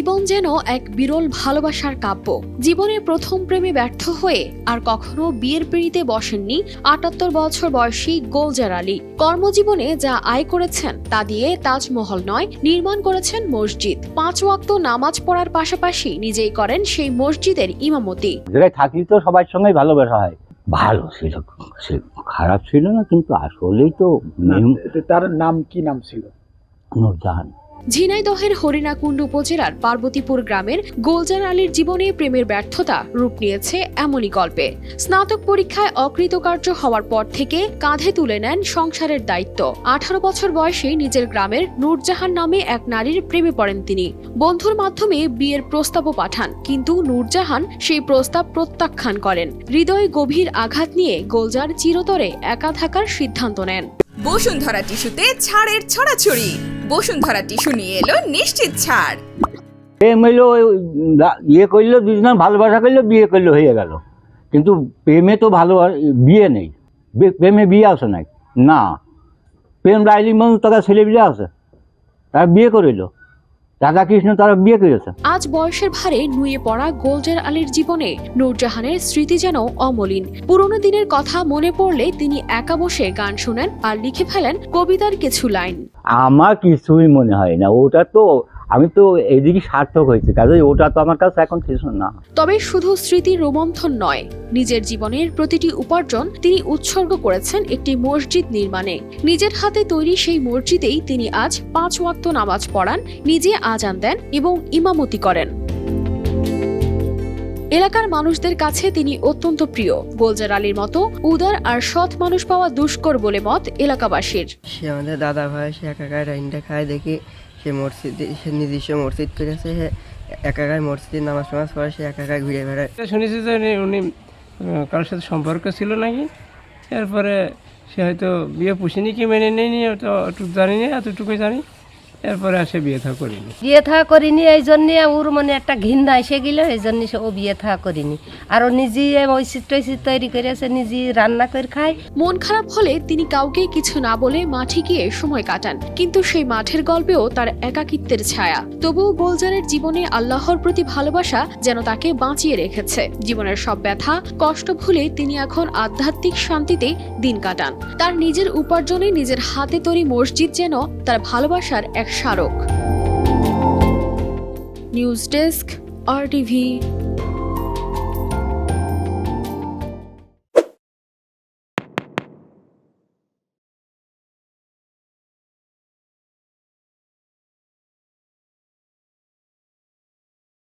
জীবন যেন এক বিরল ভালোবাসার কাব্য। জীবনের প্রথম প্রেমে ব্যর্থ হয়ে আর কখনো বিয়ের পিড়িতে বসেননি আটাত্তর বছর বয়সী গোলজার আলী। কর্মজীবনে যা আয় করেছেন তা দিয়ে তাজমহল নয় নির্মাণ করেছেন মসজিদ। পাঁচ ওয়াক্ত নামাজ পড়ার পাশাপাশি নিজেই করেন সেই মসজিদের ইমামতি। জায়গায় থাকলে তো সবার সঙ্গেই ভালোবাসা হয়। ভালো ছিল সে খারাপ ছিল না কিন্তু আসলেই তো তার নাম কি নাম ছিল? নূরজাহান ঝিনাইদহের হরিণাকুণ্ড উপজেলার পার্বতীপুর গ্রামের গোলজার আলীর জীবনে প্রেমের ব্যর্থতা রূপ নিয়েছে এমনই গল্পে। স্নাতক পরীক্ষায় অকৃতকার্য হওয়ার পর থেকে কাঁধে তুলে নেন সংসারের দায়িত্ব। আঠারো বছর বয়সে নিজের গ্রামের নূরজাহান নামে এক নারীর প্রেমে পড়েন তিনি। বন্ধুর মাধ্যমে বিয়ের প্রস্তাবও পাঠান, কিন্তু নূরজাহান সেই প্রস্তাব প্রত্যাখ্যান করেন। হৃদয়ে গভীর আঘাত নিয়ে গোলজার চিরতরে একা থাকার সিদ্ধান্ত নেন। বসুন্ধরা টিস্যুতে ছাড়ের ছড়াছড়ি। বসুন্ধরা টিস্যু নিয়ে এলো, নিশ্চিত ছাড়। প্রেম ওই ইয়ে করল, দুজন ভালোবাসা করল, বিয়ে করল, হয়ে গেল। কিন্তু প্রেমে তো ভালো, বিয়ে নেই। প্রেমে বিয়ে আসে নাই না। প্রেম রাইলি মানুষ তারা ছেলে বিয়ে আছে। তার বিয়ে করিল। রাধা কৃষ্ণ তারা বিয়ে করেছে। আজ বয়সের ভারে নুয়ে পড়া গোলজার আলীর জীবনে নূরজাহানের স্মৃতি যেন অমলিন। পুরনো দিনের কথা মনে পড়লে তিনি একা বসে গান শোনেন আর লিখে ফেলেন কবিতার কিছু লাইন। আমার কিছুই মনে হয় না ওটা তো আমি তো এদিকে সার্থক হয়েছে কাজে ওটা তো আমার কাছে এখন কিছু না। তবে শুধু স্মৃতির রোমন্থন নয় নিজের জীবনের প্রতিটি উপার্জন তিনি উৎসর্গ করেছেন একটি মসজিদ নির্মাণে। নিজের হাতে তৈরি সেই মসজিদেই তিনি আজ পাঁচ ওয়াক্ত নামাজ পড়ান নিজে আজান দেন এবং ইমামতি করেন। এলাকার মানুষদের কাছে তিনি অত্যন্ত প্রিয়। গোলজার আলীর মতো উদার আর সৎ মানুষ পাওয়া দুষ্কর বলে মত এলাকাবাসীর। সে আমাদের দাদা ভাই সে একাকার রাইনটা খায় দেখি। সে মসজিদে, সে নির্দিষ্ট মসজিদ করেছে সে একাকার মসজিদে নামাজ টামাজ পড়ে, সে একাকার ঘুরে বেড়ায়। শুনেছি যে উনি কারোর সাথে সম্পর্ক ছিল নাকি? এরপরে সে হয়তো বিয়ে পুষিনি কি মেনে নেয়নি তো একটু জানি না, এতটুকুই জানি। এরপরে আর সে বিয়ে থা করিনি। বিয়ে থা করিনি এই জন্যে ওর মানে একটা ঘৃণা এসে গেল এই জন্য সে ও বিয়ে থা করিনি। আর ও নিজে মসজিদ টসিদ তৈরি করেছে নিজে রান্না করে খায়। মন খারাপ হলে তিনি কাউকে কিছু না বলে মাঠে গিয়ে সময় কাটান কিন্তু সেই মাঠের গল্পেও তার একাকিত্বের ছায়া। তবুও গোলজারের জীবনে আল্লাহর প্রতি ভালোবাসা যেন তাকে বাঁচিয়ে রেখেছে। জীবনের সব ব্যথা কষ্ট ভুলে তিনি এখন আধ্যাত্মিক শান্তিতে দিন কাটান। তার নিজের উপার্জনে নিজের হাতে তৈরি মসজিদ যেন তার ভালোবাসার এক স্মারক নিউজ ডেস্ক আর টিভি